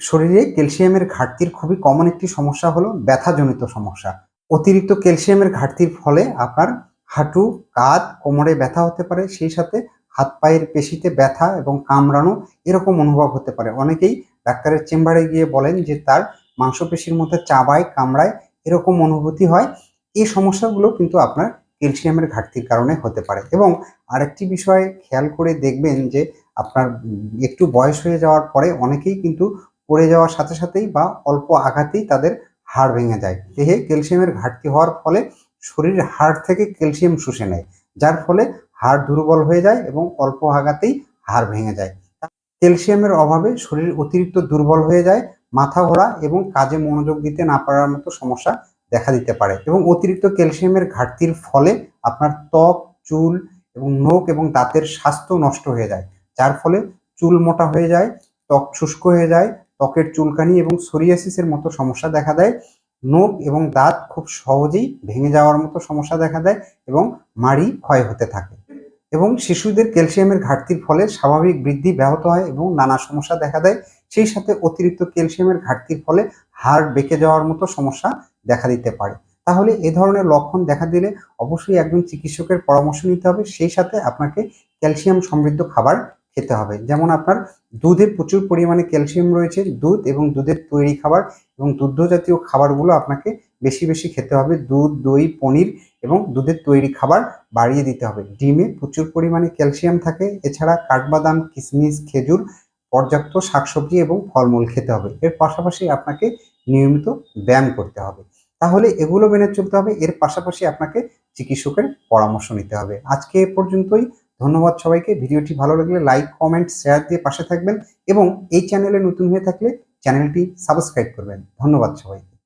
শরীরে ক্যালসিয়ামের ঘাটতির খুবই কমন একটি সমস্যা হলো ব্যথাজনিত সমস্যা। অতিরিক্ত ক্যালসিয়ামের ঘাটতির ফলে আপনার হাঁটু, কাঁধ, কোমরে ব্যথা হতে পারে, সেই সাথে হাত পায়ের পেশিতে ব্যথা এবং কামড়ানো এরকম অনুভব হতে পারে। অনেকেই ডাক্তারের চেম্বারে গিয়ে বলেন যে তার মাংসপেশির মধ্যে চাবায়, কামড়ায় এরকম অনুভূতি হয়। এই সমস্যাগুলো কিন্তু আপনার ক্যালসিয়ামের ঘাটতির কারণে হতে পারে। এবং আরেকটি বিষয় খেয়াল করে দেখবেন যে, আপনার একটু বয়স হয়ে যাওয়ার পরে অনেকেই কিন্তু পড়ে যাওয়ার সাথে সাথেই বা অল্প আঘাতেই তাদের হাড় ভেঙে যায়। দেহে ক্যালসিয়ামের ঘাটতি হওয়ার ফলে শরীর হাড় থেকে ক্যালসিয়াম শুষে নেয়, যার ফলে হাড় দুর্বল হয়ে যায় এবং অল্প আঘাতেই হাড় ভেঙে যায়। ক্যালসিয়ামের অভাবে শরীর অতিরিক্ত দুর্বল হয়ে যায়, মাথা ঘোরা এবং কাজে মনোযোগ দিতে না পারার মতো সমস্যা দেখা দিতে পারে এবং অতিরিক্ত ক্যালসিয়ামের ঘাটতির ফলে আপনার ত্বক, চুল এবং নখ এবং দাঁতের স্বাস্থ্য নষ্ট হয়ে যায়। যার ফলে চুল মোটা হয়ে যায়, ত্বক শুষ্ক হয়ে যায়, ত্বকের চুলকানি এবং সোরিয়াসিসের মতো সমস্যা দেখা দেয়। নখ এবং দাঁত খুব সহজেই ভেঙে যাওয়ার মতো সমস্যা দেখা দেয় এবং মাড়ি ক্ষয় হতে থাকে। এবং শিশুদের ক্যালসিয়ামের ঘাটতির ফলে স্বাভাবিক বৃদ্ধি ব্যাহত হয় এবং নানা সমস্যা দেখা দেয়। সেই সাথে অতিরিক্ত ক্যালসিয়ামের ঘাটতির ফলে হাড় বেঁকে যাওয়ার মতো সমস্যা দেখা দিতে পারে। তাহলে এ ধরনের লক্ষণ দেখা দিলে অবশ্যই একজন চিকিৎসকের পরামর্শ নিতে হবে। সেই সাথে আপনাকে ক্যালসিয়াম সমৃদ্ধ খাবার খেতে হবে। যেমন আপনার দুধে প্রচুর পরিমাণে ক্যালসিয়াম রয়েছে, দুধ এবং দুধের তৈরি খাবার এবং দুগ্ধ জাতীয় খাবারগুলো আপনাকে বেশি বেশি খেতে হবে। দুধ, দই, পনির এবং দুধের তৈরি খাবার বাড়িয়ে দিতে হবে। ডিমে প্রচুর পরিমাণে ক্যালসিয়াম থাকে। এছাড়া কাঠবাদাম কিশমিশ খেজুর পর্যাপ্ত শাকসবজি এবং ফলমূল খেতে হবে। এর পাশাপাশি আপনাকে নিয়মিত ব্যায়াম করতে হবে। তাহলে এগুলো মেনে চলতে হবে। এর পাশাপাশি আপনাকে চিকিৎসকের পরামর্শ নিতে হবে। আজকে এ পর্যন্তই। ধন্যবাদ সবাইকে। ভিডিওটি ভালো লাগলে লাইক, কমেন্ট, শেয়ার দিয়ে পাশে থাকবেন এবং এই চ্যানেলে নতুন হয়ে থাকলে চ্যানেলটি সাবস্ক্রাইব করবেন। ধন্যবাদ সবাইকে।